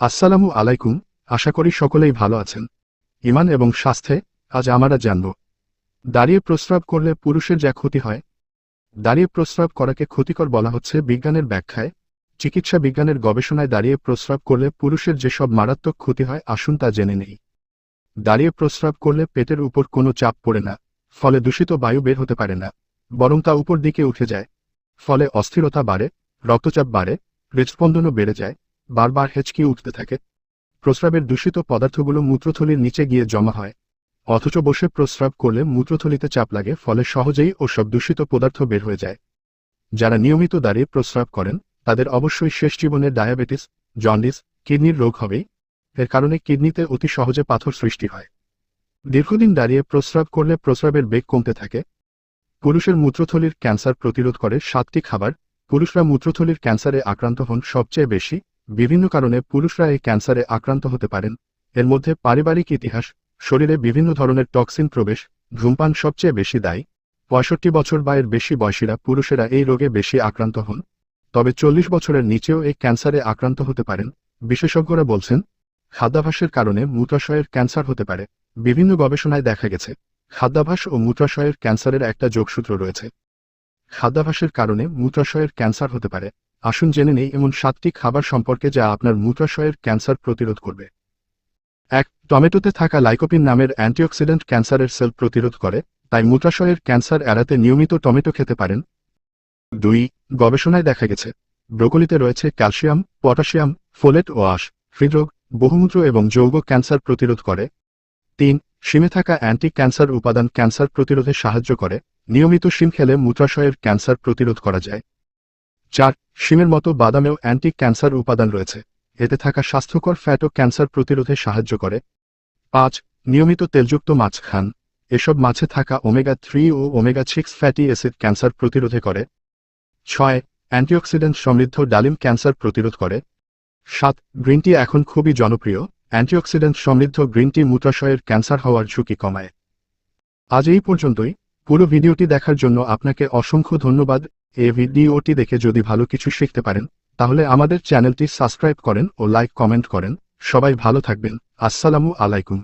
আসসালামু আলাইকুম, আশা করি সকলেই ভালো আছেন। ইমান এবং স্বাস্থ্যে আজ আমরা জানব, দাঁড়িয়ে প্রস্রাব করলে পুরুষের যা ক্ষতি হয়? দাঁড়িয়ে প্রস্রাব করাকে ক্ষতিকর বলা হচ্ছে বিজ্ঞানের ব্যাখ্যায়। চিকিৎসা বিজ্ঞানের গবেষণায় দাঁড়িয়ে প্রস্রাব করলে পুরুষের যেসব মারাত্মক ক্ষতি হয়, আসুন তা জেনে নেই। দাঁড়িয়ে প্রস্রাব করলে পেটের উপর কোনো চাপ পড়ে না, ফলে দূষিত বায়ু বের হতে পারে না, বরং তা উপর দিকে উঠে যায়। ফলে অস্থিরতা বাড়ে, রক্তচাপ বাড়ে, হৃদস্পন্দনও বেড়ে যায়। বারবার হেঁচকি উঠতে থাকে। প্রস্রাবের দূষিত পদার্থগুলো মূত্রথলির নিচে গিয়ে জমা হয়। অথচ বসে প্রস্রাব করলে মূত্রথলিতে চাপ লাগে, ফলে সহজেই ওসব দূষিত পদার্থ বের হয়ে যায়। যারা নিয়মিত দাঁড়িয়ে প্রস্রাব করেন, তাদের অবশ্যই শেষ জীবনে ডায়াবেটিস, জন্ডিস, কিডনির রোগ হবেই। এর কারণে কিডনিতে অতি সহজে পাথর সৃষ্টি হয়। দীর্ঘদিন দাঁড়িয়ে প্রস্রাব করলে প্রস্রাবের বেগ কমতে থাকে। পুরুষের মূত্রথলির ক্যান্সার প্রতিরোধ করে সাতটি খাবার। পুরুষরা মূত্রথলির ক্যান্সারে আক্রান্ত হন সবচেয়ে বেশি। বিভিন্ন কারণে পুরুষরা এই ক্যান্সারে আক্রান্ত হতে পারেন। এর মধ্যে পারিবারিক ইতিহাস, শরীরে বিভিন্ন ধরনের টক্সিন প্রবেশ, ধূমপান সবচেয়ে বেশি দায়ী। পঁয়ষট্টি বছর বা এর বেশি বয়সীরা পুরুষেরা এই রোগে বেশি আক্রান্ত হন। তবে চল্লিশ বছরের নিচেও এই ক্যান্সারে আক্রান্ত হতে পারেন, বিশেষজ্ঞরা বলছেন। খাদ্যাভাসের কারণে মূত্রাশয়ের ক্যান্সার হতে পারে। বিভিন্ন গবেষণায় দেখা গেছে, খাদ্যাভাস ও মূত্রাশয়ের ক্যান্সারের একটা যোগসূত্র রয়েছে। খাদ্যাভাসের কারণে মূত্রাশয়ের ক্যান্সার হতে পারে। আসুন জেনে নেই এমন সাতটি খাবার সম্পর্কে যা আপনার মূত্রাশয়ের ক্যান্সার প্রতিরোধ করবে। এক, টমেটোতে থাকা লাইকোপিন নামের অ্যান্টিঅক্সিডেন্ট ক্যান্সারের সেল প্রতিরোধ করে, তাই মূত্রাশয়ের ক্যান্সার এড়াতে নিয়মিত টমেটো খেতে পারেন। দুই, গবেষণায় দেখা গেছে, ব্রোকলিতে রয়েছে ক্যালসিয়াম, পটাশিয়াম, ফোলেট ও আঁশ, হৃদরোগ, বহুমূত্র এবং যৌগ ক্যান্সার প্রতিরোধ করে। তিন, শিমে থাকা অ্যান্টি ক্যান্সার উপাদান ক্যান্সার প্রতিরোধে সাহায্য করে, নিয়মিত শিম খেলে মূত্রাশয়ের ক্যান্সার প্রতিরোধ করা যায়। চার শিমের মতো বাদামেও অ্যান্টি ক্যান্সার উপাদান রয়েছে। এতে থাকা স্বাস্থ্যকর ফ্যাটও ক্যান্সার প্রতিরোধে সাহায্য করে। পাঁচ, নিয়মিত তেলযুক্ত মাছ খান। এসব মাছে থাকা ওমেগা থ্রি ও omega six fatty acid cancer প্রতিরোধে করে। ছয়, অ্যান্টিঅক্সিডেন্ট সমৃদ্ধ ডালিম ক্যান্সার প্রতিরোধ করে। সাত, গ্রিন টি এখন খুবই জনপ্রিয়। অ্যান্টিঅক্সিডেন্ট সমৃদ্ধ গ্রিন টি মূত্রাশয়ের ক্যান্সার হওয়ার ঝুঁকি কমায়। আজ এই পর্যন্তই। পুরো ভিডিওটি দেখার জন্য আপনাকে অসংখ্য ধন্যবাদ। এই ভিডিওটি দেখে যদি ভালো কিছু শিখতে পারেন, তাহলে আমাদের চ্যানেলটি সাবস্ক্রাইব করেন ও লাইক কমেন্ট করেন। সবাই ভালো থাকবেন। আসসালামু আলাইকুম।